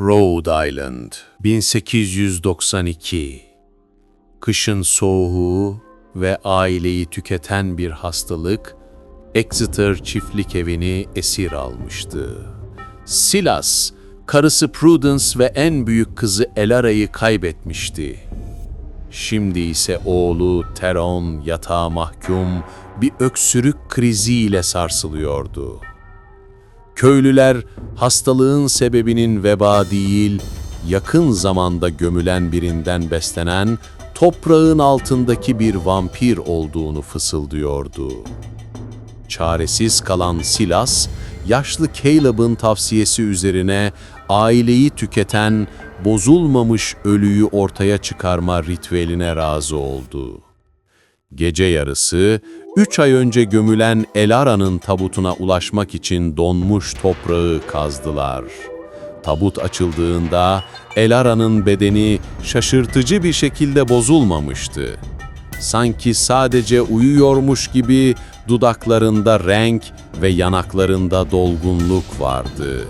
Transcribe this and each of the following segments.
Rhode Island, 1892. Kışın soğuğu ve aileyi tüketen bir hastalık, Exeter çiftlik evini esir almıştı. Silas, karısı Prudence ve en büyük kızı Elara'yı kaybetmişti. Şimdi ise oğlu Teron yatağa mahkum bir öksürük kriziyle sarsılıyordu. Köylüler hastalığın sebebinin veba değil, yakın zamanda gömülen birinden beslenen toprağın altındaki bir vampir olduğunu fısıldıyordu. Çaresiz kalan Silas, yaşlı Caleb'ın tavsiyesi üzerine aileyi tüketen, bozulmamış ölüyü ortaya çıkarma ritüeline razı oldu. Gece yarısı, üç ay önce gömülen Elara'nın tabutuna ulaşmak için donmuş toprağı kazdılar. Tabut açıldığında Elara'nın bedeni şaşırtıcı bir şekilde bozulmamıştı. Sanki sadece uyuyormuş gibi dudaklarında renk ve yanaklarında dolgunluk vardı.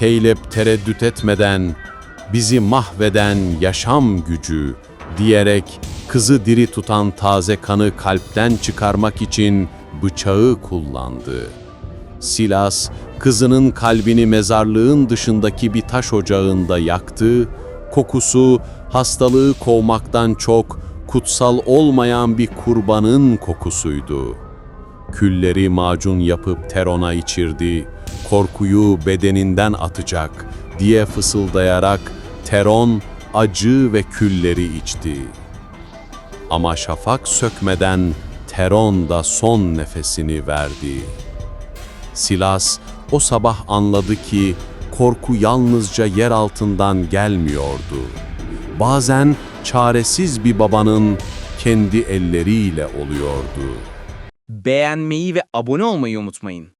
Caleb tereddüt etmeden, bizi mahveden yaşam gücü diyerek kızı diri tutan taze kanı kalpten çıkarmak için bıçağı kullandı. Silas, kızının kalbini mezarlığın dışındaki bir taş ocağında yaktı, kokusu hastalığı kovmaktan çok kutsal olmayan bir kurbanın kokusuydu. Külleri macun yapıp Teron'a içirdi, korkuyu bedeninden atacak diye fısıldayarak Teron acı ve külleri içti. Ama şafak sökmeden Teron da son nefesini verdi. Silas o sabah anladı ki korku yalnızca yer altından gelmiyordu. Bazen çaresiz bir babanın kendi elleriyle oluyordu. Beğenmeyi ve abone olmayı unutmayın.